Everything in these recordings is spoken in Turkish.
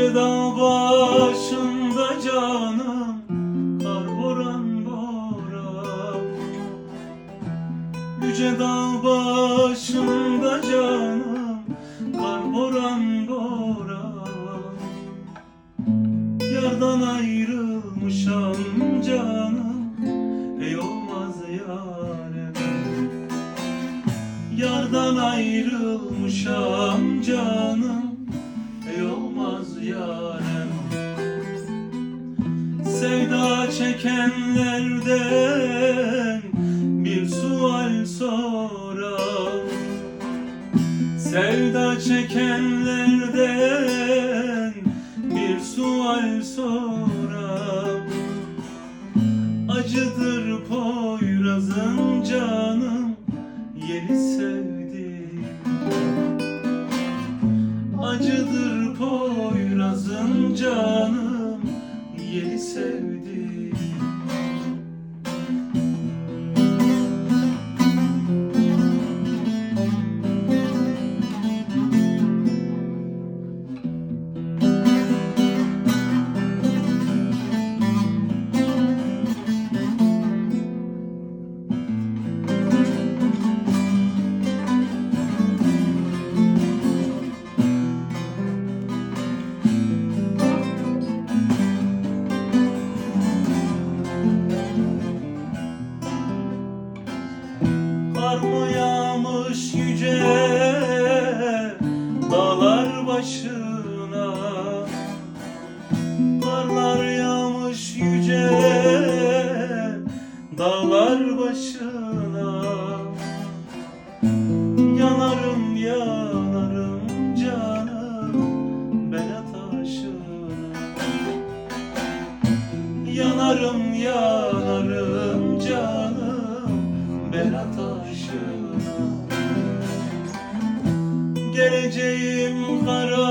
Yüce dağ başında canım Kar boran boran. Yüce dağ başında canım Kar boran boran. Yardan ayrılmışam canım Ey olmaz yarim Yardan ayrılmışam canım Ey olmaz yarem Sevda çekenlerden bir sual soram Sevda çekenlerden bir sual soram Acıdır yağmış yüce dağlar başına. Karlar yağmış yüce dağlar başına. Yanarım yanarım canım bela taşına. Yanarım yanarım canım bela taşına geleceğim kara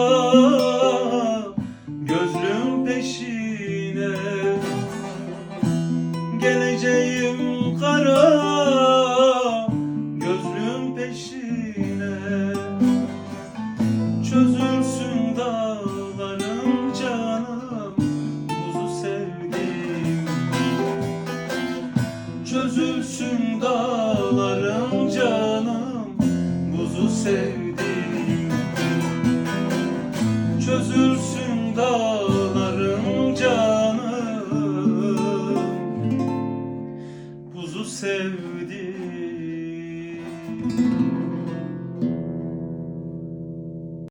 Gözlüm peşine. Geleceğim kara Gözlüm peşine. Çözülsün dağlarım canım Buzu sevdim Çözülsün